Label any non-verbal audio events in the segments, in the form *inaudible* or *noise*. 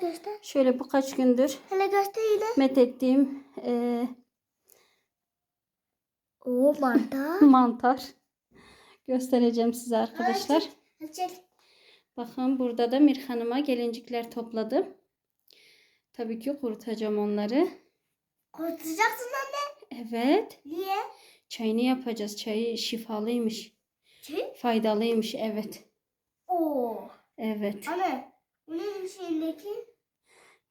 göster. Şöyle birkaç gündür Hele göster yine. met ettiğim e, Oo mantar. *laughs* mantar göstereceğim size arkadaşlar. Çek. Bakın burada da Mirhan'ıma gelincikler topladım. Tabii ki kurutacağım onları. Kurtulacaksın anne. Evet. Niye? Çayını yapacağız. Çayı şifalıymış. Çek. Faydalıymış. Evet. Oo. Evet. Anne. Bu ne bir şeyindeki?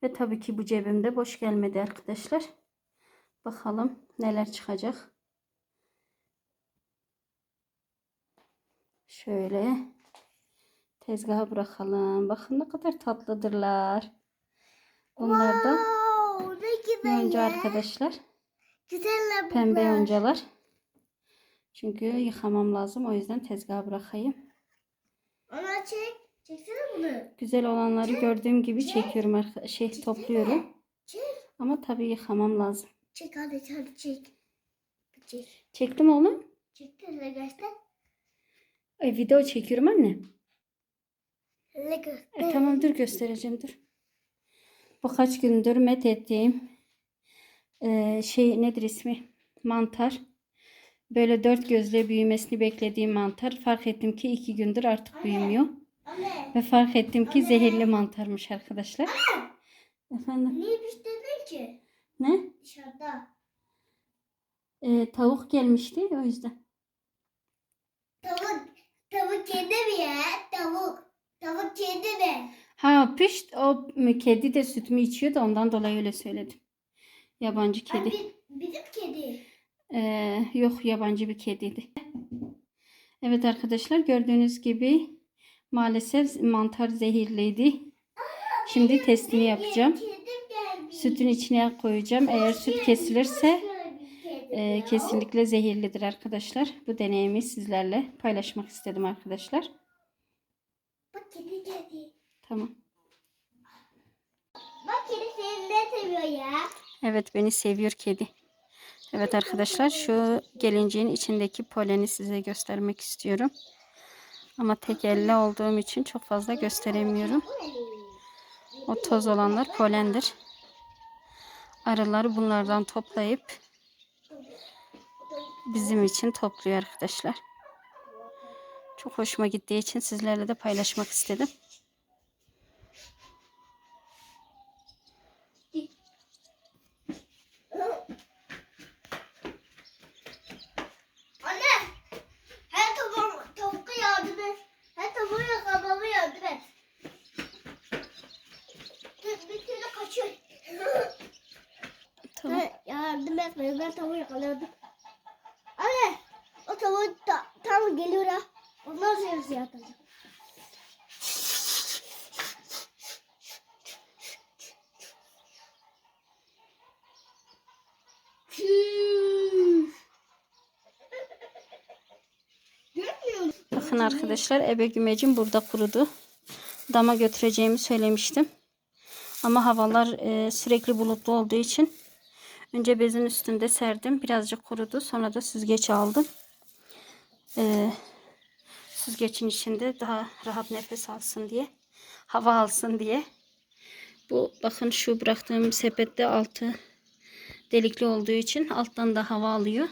Ve tabii ki bu cebimde boş gelmedi arkadaşlar. Bakalım neler çıkacak. Şöyle tezgaha bırakalım. Bakın ne kadar tatlıdırlar. Bunlar da Wow, yonca arkadaşlar. Pembe yoncalar. Çünkü yıkamam lazım. O yüzden tezgaha bırakayım. Ana çek. Çeksene bunu. Güzel olanları gördüğüm gibi çekiyorum. arka- Şey topluyorum. Çek. Ama tabii yıkamam lazım. Çek hadi hadi çek. Çek. Çektim oğlum. Çek de hele göster. Ay video çekiyorum anne. Hele göster. E, tamam dur göstereceğim dur. Bu kaç gündür met ettiğim e, şey nedir ismi? Mantar. Böyle dört gözle büyümesini beklediğim mantar. Fark ettim ki iki gündür artık büyümüyor. Anne. Ve fark ettim ki zehirli mantarmış arkadaşlar. Efendim Niye pişirdin ki? ne? Dışarıda. E, tavuk gelmişti o yüzden. Tavuk. Tavuk kedi mi ya? Tavuk. Tavuk kedi mi? Ha pişt o kedi de sütümü içiyor da ondan dolayı öyle söyledim. Yabancı kedi. bi- bizim kedi. Ee, yok yabancı bir kediydi. Evet arkadaşlar gördüğünüz gibi maalesef mantar zehirliydi. Şimdi testini yapacağım. Sütün içine koyacağım. Eğer süt kesilirse e, kesinlikle zehirlidir arkadaşlar. Bu deneyimi sizlerle paylaşmak istedim arkadaşlar. Bak kedi geldi. Tamam. Bak kedi seni ne seviyor ya? Evet beni seviyor kedi. Evet arkadaşlar şu gelinciğin içindeki poleni size göstermek istiyorum. Ama tek elle olduğum için çok fazla gösteremiyorum. O toz olanlar polendir. Arıları bunlardan toplayıp bizim için topluyor arkadaşlar. Çok hoşuma gittiği için sizlerle de paylaşmak istedim. Anne. Her tavuğum, tavukta yardım et. Her tavuğu yakalamama yardım et. Dur, Bir türlü kaçıyor. Tamam. Ha, Ben tavuğu yakaladım. Anne. O tavuğu ta, tam geliyor ha. Ondan sonra şey atacağım. Bakın arkadaşlar ebe gümecim burada kurudu. Dama götüreceğimi söylemiştim. Ama havalar e, sürekli bulutlu olduğu için önce bezin üstünde serdim. Birazcık kurudu. Sonra da süzgeç aldım. E, süzgecin içinde daha rahat nefes alsın diye. Hava alsın diye. Bu bakın şu bıraktığım sepette altı delikli olduğu için alttan da hava alıyor.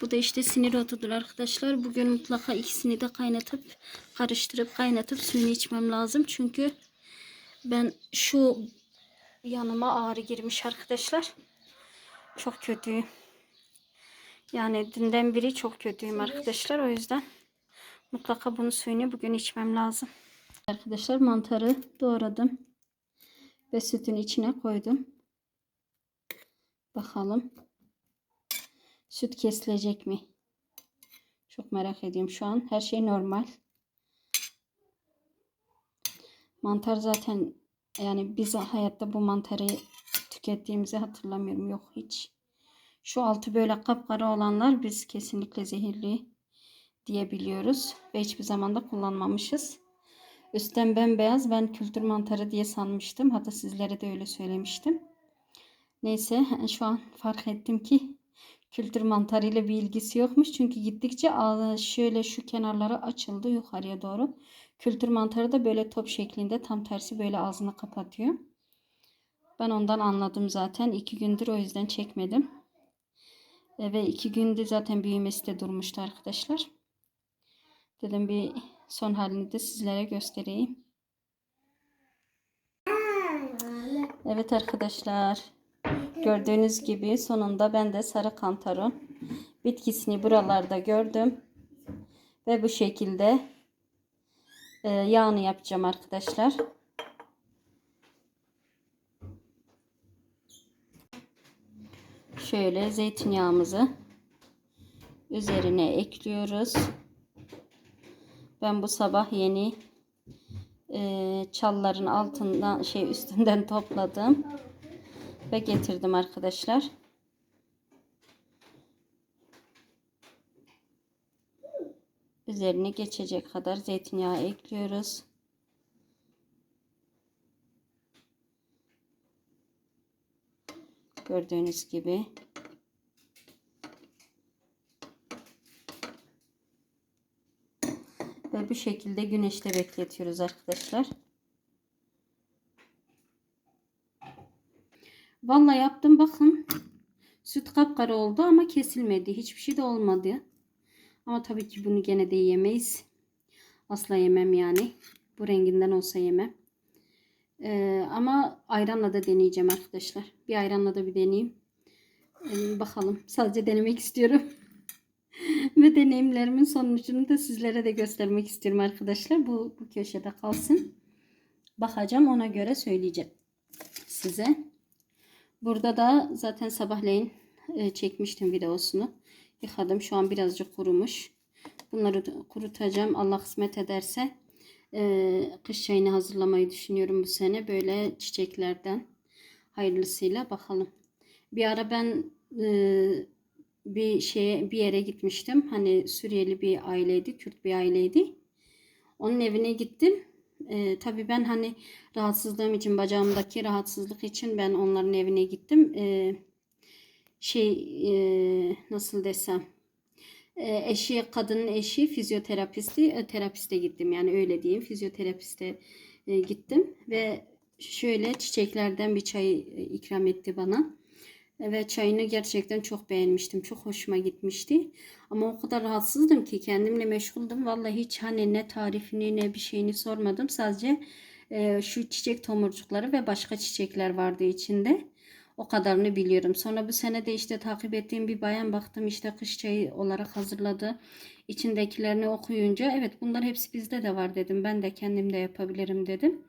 Bu da işte sinir otudur arkadaşlar. Bugün mutlaka ikisini de kaynatıp karıştırıp kaynatıp suyunu içmem lazım. Çünkü ben şu yanıma ağrı girmiş arkadaşlar. Çok kötüyüm. Yani dünden beri çok kötüyüm arkadaşlar. O yüzden mutlaka bunun suyunu bugün içmem lazım. Arkadaşlar mantarı doğradım. Ve sütün içine koydum. Bakalım. Süt kesilecek mi? Çok merak ediyorum şu an. Her şey normal. Mantar zaten yani biz hayatta bu mantarı tükettiğimizi hatırlamıyorum. Yok hiç. Şu altı böyle kapkara olanlar biz kesinlikle zehirli diyebiliyoruz. Ve hiçbir zaman da kullanmamışız. Üstten bembeyaz ben kültür mantarı diye sanmıştım. Hatta sizlere de öyle söylemiştim. Neyse *laughs* şu an fark ettim ki kültür mantarı ile bir ilgisi yokmuş. Çünkü gittikçe şöyle şu kenarları açıldı yukarıya doğru. Kültür mantarı da böyle top şeklinde tam tersi böyle ağzını kapatıyor. Ben ondan anladım zaten. iki gündür o yüzden çekmedim. E, Ve iki günde zaten büyümesi de durmuştu arkadaşlar. Dedim bir son halini de sizlere göstereyim. Evet arkadaşlar. Gördüğünüz gibi sonunda ben de sarı kantarın bitkisini buralarda gördüm. Ve bu şekilde e, yağını yapacağım arkadaşlar. Şöyle zeytinyağımızı üzerine ekliyoruz. Ben bu sabah yeni e, çalların altından şey üstünden *laughs* topladım ve getirdim arkadaşlar. Üzerine geçecek kadar zeytinyağı ekliyoruz. Gördüğünüz gibi. Ve bu şekilde güneşte bekletiyoruz arkadaşlar. Vallahi yaptım bakın. Süt kapkara oldu ama kesilmedi. Hiçbir şey de olmadı. Ama tabii ki bunu gene de yiyemeyiz. Asla yemem yani. Bu renginden olsa yemem. Ee, ama ayranla da deneyeceğim arkadaşlar. Bir ayranla da bir deneyeyim. Ee, bakalım. Sadece denemek istiyorum. *laughs* Ve deneyimlerimin sonucunu da sizlere de göstermek istiyorum arkadaşlar. Bu, bu köşede kalsın. Bakacağım ona göre söyleyeceğim size. Burada da zaten sabahleyin e, çekmiştim videosunu. Yıkadım. Şu an birazcık kurumuş. Bunları kurutacağım. Allah kısmet ederse e, kış çayını hazırlamayı düşünüyorum bu sene. Böyle çiçeklerden hayırlısıyla bakalım. Bir ara ben e, bir şeye bir yere gitmiştim. Hani Suriyeli bir aileydi, Kürt bir aileydi. Onun evine gittim. Ee, tabii ben hani rahatsızlığım için, bacağımdaki rahatsızlık için ben onların evine gittim. Ee, şey e, nasıl desem e, eşi kadının eşi fizyoterapisti e, terapiste gittim yani öyle diyeyim fizyoterapiste e, gittim ve şöyle çiçeklerden bir çay e, ikram etti bana. Ve çayını gerçekten çok beğenmiştim. Çok hoşuma gitmişti. Ama o kadar rahatsızdım ki kendimle meşguldüm. Vallahi hiç hani ne tarifini ne bir şeyini sormadım. Sadece e, şu çiçek tomurcukları ve başka çiçekler vardı içinde. O kadarını biliyorum. Sonra bu sene de işte takip ettiğim bir bayan baktım işte kış çayı olarak hazırladı. İçindekilerini okuyunca evet bunlar hepsi bizde de var dedim. Ben de kendim de yapabilirim dedim.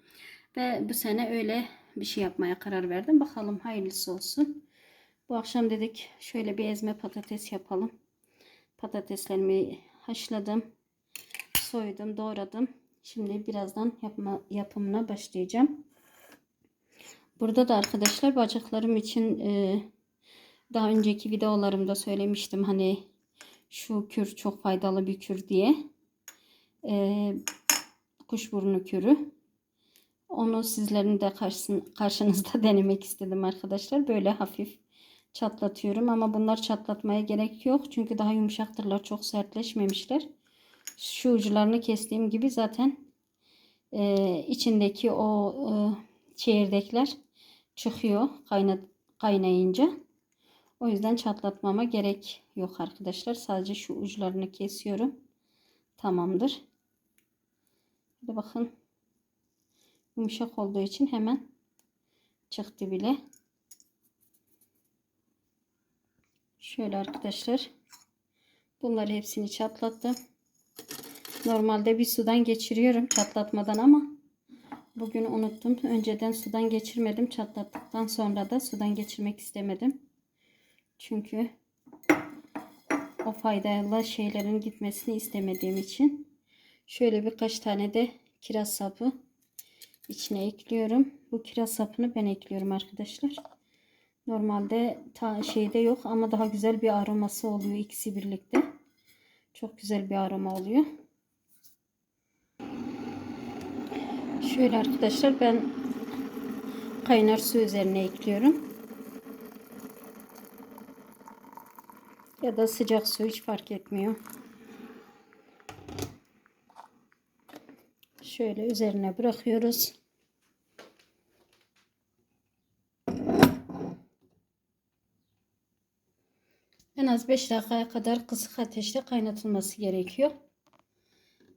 Ve bu sene öyle bir şey yapmaya karar verdim. Bakalım hayırlısı olsun. Bu akşam dedik şöyle bir ezme patates yapalım. Patateslerimi haşladım. Soydum, doğradım. Şimdi birazdan yapma, yapımına başlayacağım. Burada da arkadaşlar bacaklarım için e, daha önceki videolarımda söylemiştim. Hani şu kür çok faydalı bir kür diye. E, kuşburnu kürü. Onu sizlerin de karşınızda *laughs* denemek istedim arkadaşlar. Böyle hafif çatlatıyorum ama bunlar çatlatmaya gerek yok. Çünkü daha yumuşaktırlar. Çok sertleşmemişler. Şu ucularını kestiğim gibi zaten e, içindeki o e, çekirdekler çıkıyor kayna, kaynayınca. O yüzden çatlatmama gerek yok arkadaşlar. Sadece şu uçlarını kesiyorum. Tamamdır. Bir bakın. Yumuşak olduğu için hemen çıktı bile. Şöyle arkadaşlar. Bunları hepsini çatlattım. Normalde bir sudan geçiriyorum çatlatmadan ama bugün unuttum. Önceden sudan geçirmedim. Çatlattıktan sonra da sudan geçirmek istemedim. Çünkü o faydalı şeylerin gitmesini istemediğim için şöyle birkaç tane de kiraz sapı içine ekliyorum. Bu kiraz sapını ben ekliyorum arkadaşlar. Normalde ta şeyde yok ama daha güzel bir aroması oluyor ikisi birlikte. Çok güzel bir aroma oluyor. Şöyle arkadaşlar ben kaynar su üzerine ekliyorum. Ya da sıcak su hiç fark etmiyor. Şöyle üzerine bırakıyoruz. En az 5 dakikaya kadar kısık ateşte kaynatılması gerekiyor.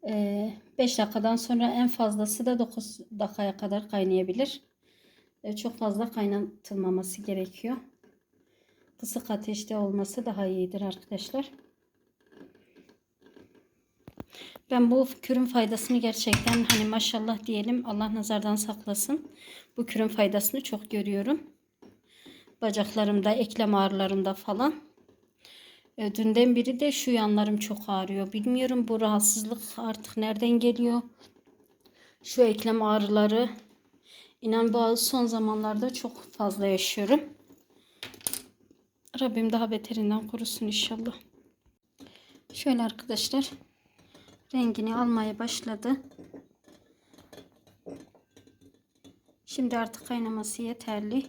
5 dakikadan sonra en fazlası da 9 dakikaya kadar kaynayabilir. Ee, Çok fazla kaynatılmaması gerekiyor. Kısık ateşte olması daha iyidir arkadaşlar. Ben bu kürün faydasını gerçekten hani maşallah diyelim Allah nazardan saklasın. Bu kürün faydasını çok görüyorum. Bacaklarımda, eklem ağrılarımda falan. E, Dünden beri de şu yanlarım çok ağrıyor. Bilmiyorum bu rahatsızlık artık nereden geliyor. Şu eklem ağrıları. İnan bu son zamanlarda çok fazla yaşıyorum. Rabbim daha beterinden korusun inşallah. Şöyle arkadaşlar. Rengini almaya başladı. Şimdi artık kaynaması yeterli.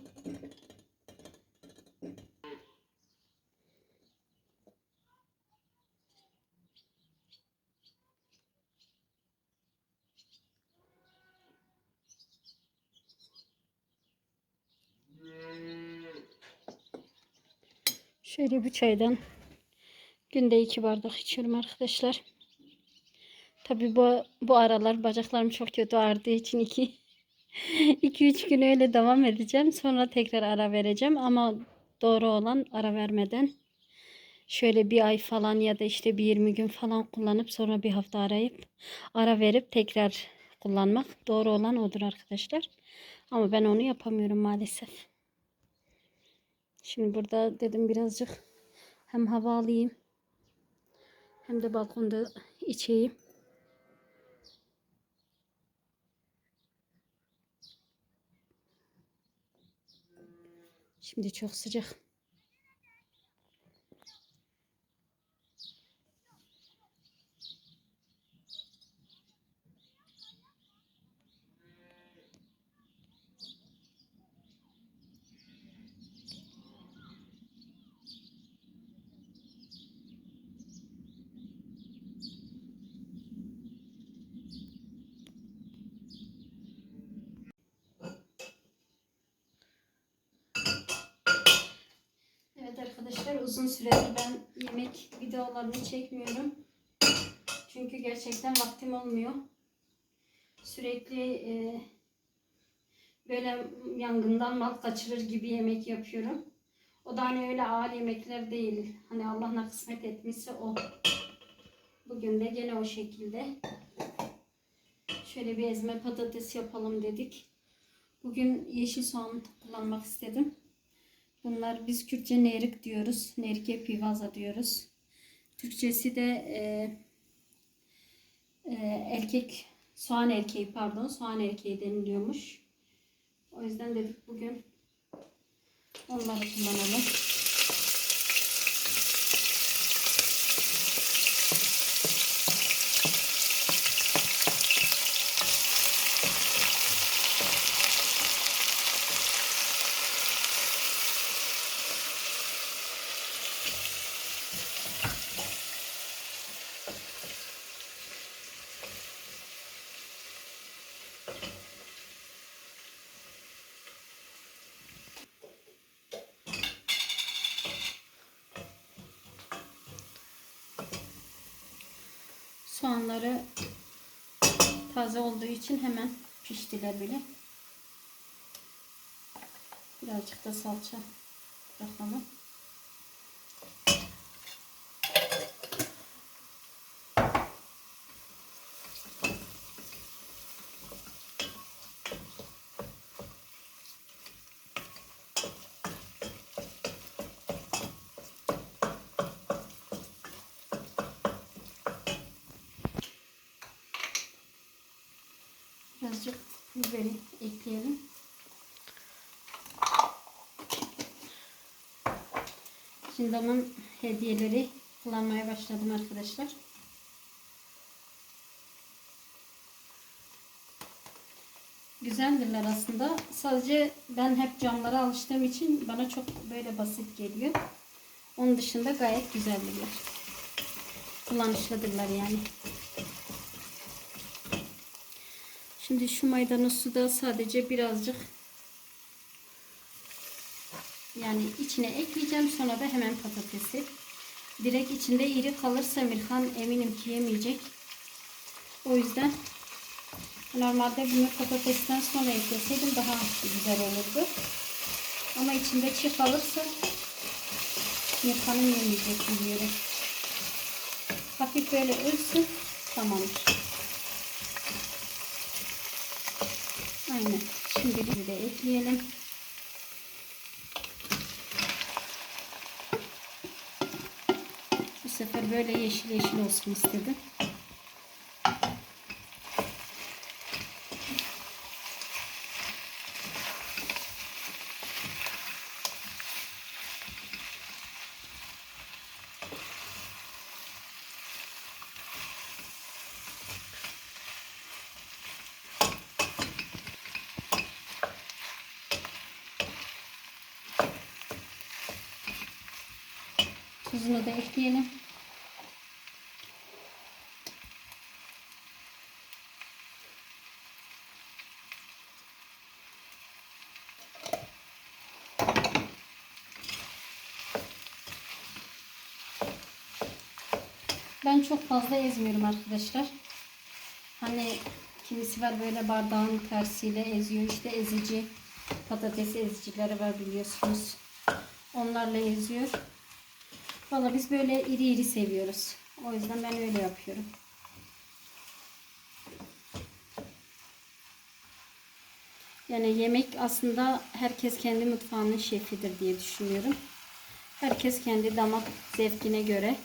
Şöyle bir çaydan günde iki bardak içiyorum arkadaşlar. Tabi bu, bu aralar bacaklarım çok kötü ağrıdığı için iki *laughs* 2-3 gün öyle devam edeceğim. Sonra tekrar ara vereceğim ama doğru olan ara vermeden şöyle bir ay falan ya da işte bir 20 gün falan kullanıp sonra bir hafta arayıp ara verip tekrar kullanmak doğru olan odur arkadaşlar. Ama ben onu yapamıyorum maalesef. Şimdi burada dedim birazcık hem hava alayım hem de balkonda içeyim. Şimdi çok sıcak. Evet arkadaşlar uzun süredir ben yemek videolarını çekmiyorum. Çünkü gerçekten vaktim olmuyor. Sürekli e, böyle yangından mal kaçırır gibi yemek yapıyorum. O da hani öyle ağır yemekler değil. Hani Allah kısmet etmişse o. Bugün de gene o şekilde. Şöyle bir ezme patates yapalım dedik. Bugün yeşil soğan kullanmak istedim. Bunlar biz Kürtçe nerik diyoruz. Nerike pivaza diyoruz. Türkçesi de e, e, erkek soğan erkeği pardon soğan erkeği deniliyormuş. O yüzden dedik bugün onları kullanalım. Soğanları taze olduğu için hemen piştiler bile. Birazcık da salça bırakalım. Birazcık biberi ekleyelim. Şimdi onun hediyeleri kullanmaya başladım arkadaşlar. Güzeldirler aslında. Sadece ben hep camlara alıştığım için bana çok böyle basit geliyor. Onun dışında gayet güzeldirler. Kullanışlıdırlar yani. Şimdi şu maydanozu da sadece birazcık yani içine ekleyeceğim. Sonra da hemen patatesi. Direkt içinde iri kalırsa Mirhan eminim ki yemeyecek. O yüzden normalde bunu patatesten sonra ekleseydim daha güzel olurdu. Ama içinde çiğ kalırsa Mirhan'ım yemeyecek biliyorum. Hafif böyle ölsün. Tamamdır. Aynen. Şimdi bir de ekleyelim. Bu sefer böyle yeşil yeşil olsun istedim. Tuzunu da ekleyelim. Ben çok fazla ezmiyorum arkadaşlar. Hani kimisi var böyle bardağın tersiyle eziyor. İşte ezici patates ezicileri var biliyorsunuz. Onlarla eziyor. Valla biz böyle iri iri seviyoruz. O yüzden ben öyle yapıyorum. Yani yemek aslında herkes kendi mutfağının şefidir diye düşünüyorum. Herkes kendi damak zevkine göre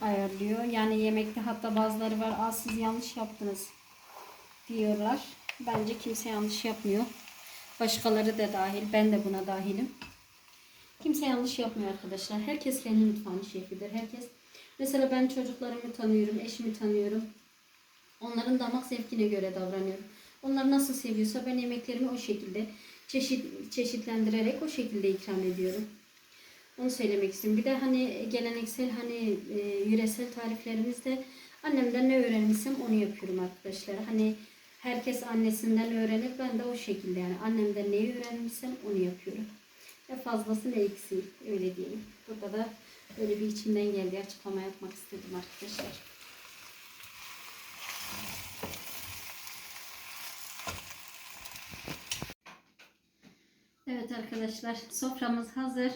ayarlıyor. Yani yemekte hatta bazıları var. Aa siz yanlış yaptınız diyorlar. Bence kimse yanlış yapmıyor. Başkaları da dahil. Ben de buna dahilim. Kimse yanlış yapmıyor arkadaşlar. Herkes kendi mutfağının şefidir. Herkes mesela ben çocuklarımı tanıyorum, eşimi tanıyorum. Onların damak zevkine göre davranıyorum. Onlar nasıl seviyorsa ben yemeklerimi o şekilde çeşit çeşitlendirerek o şekilde ikram ediyorum. Onu söylemek istiyorum. Bir de hani geleneksel hani e, yöresel tariflerimizde annemden ne öğrenmişsem onu yapıyorum arkadaşlar. Hani herkes annesinden öğrenir. Ben de o şekilde yani annemden neyi öğrenmişsem onu yapıyorum. Ne fazlası ne eksiği öyle diyelim. Burada da böyle bir içimden geldiği açıklama yapmak istedim arkadaşlar. Evet arkadaşlar soframız hazır.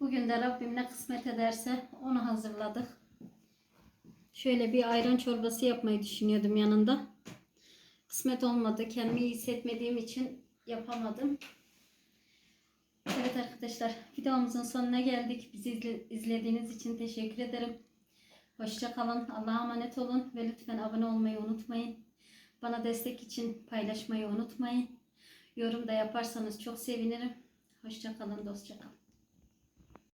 Bugün de Rabbim ne kısmet ederse onu hazırladık. Şöyle bir ayran çorbası yapmayı düşünüyordum yanında. Kısmet olmadı. Kendimi iyi hissetmediğim için yapamadım. Evet arkadaşlar videomuzun sonuna geldik. Bizi izle- izlediğiniz için teşekkür ederim. Hoşça kalın. Allah'a emanet olun ve lütfen abone olmayı unutmayın. Bana destek için paylaşmayı unutmayın. Yorum da yaparsanız çok sevinirim. Hoşça kalın, dostça kalın.